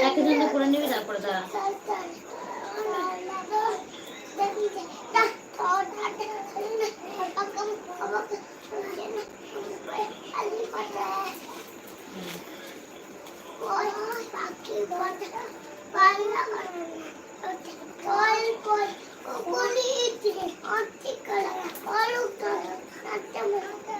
একদিন করে নিবি তারপরে তারা Thank you. ここにいて、あっちから、あるから、なってもらった。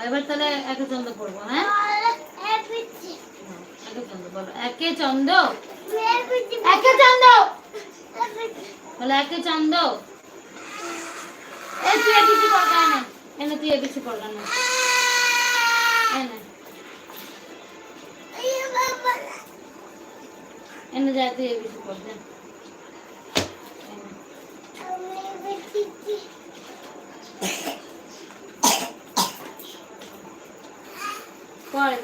এবার তাহলে একে চন্দ্র পড়ব হ্যাঁ? একে চন্দ্র বলো। একে চন্দ্র একে একে চন্দ্র এই তুই এবিসি পড়গা এনে এনে তুই এবিসি পড়গা না। এনে এনে যা, তুই এবিসি পড়গা পড়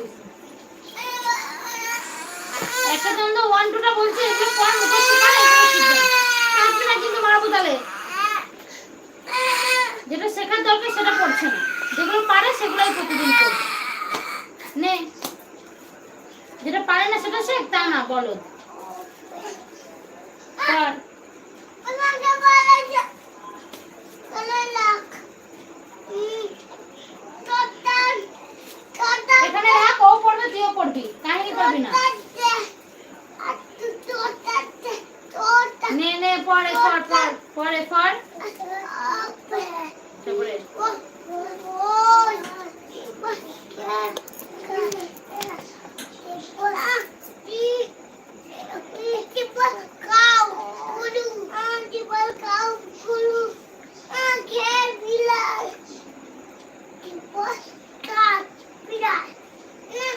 একটা চন্দ্র ওয়ান টুটা বলছে করে না কিন্তু মারাবো তাহলে? যেটা শেখার দরকার সেটা পড়ছে না। যেগুলো পারে সেগুলোই প্রতিদিন পড়ছে নে। যেটা পারে না সেটা শেখ, তা না, বলো। পড় এখানে রাখ ও পড়বে তুইও পড়বি কাহিনী পড়বি না পড়ে পড় পড় পড়ে পড় তারপরে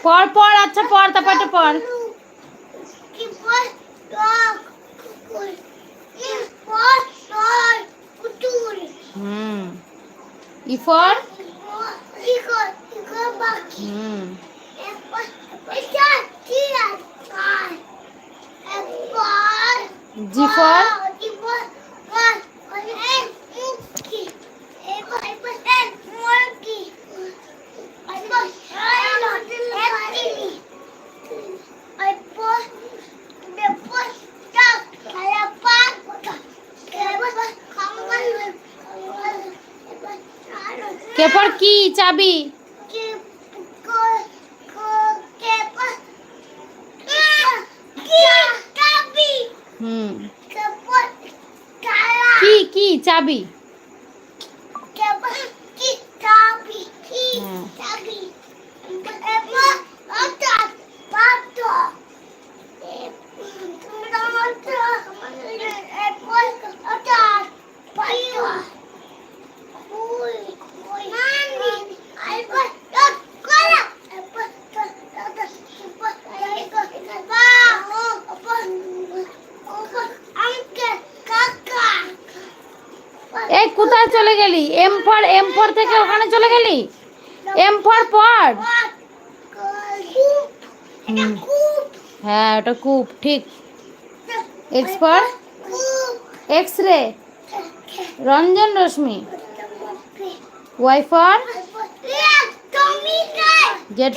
পড় পড় আচ্ছা পড় তারপরটা পড় হুম। E for hmm. G for কে পর কি চাবি? হুম। কি কি চাবি? কোথায় চলে গেলি? এম ফর এম ফর থেকে ওখানে চলে গেলি? এম ফর পড় হ্যাঁ ওটা কূপ ঠিক। এক্স ফর এক্স রে রঞ্জন রশ্মি ওয়াই ফর জেড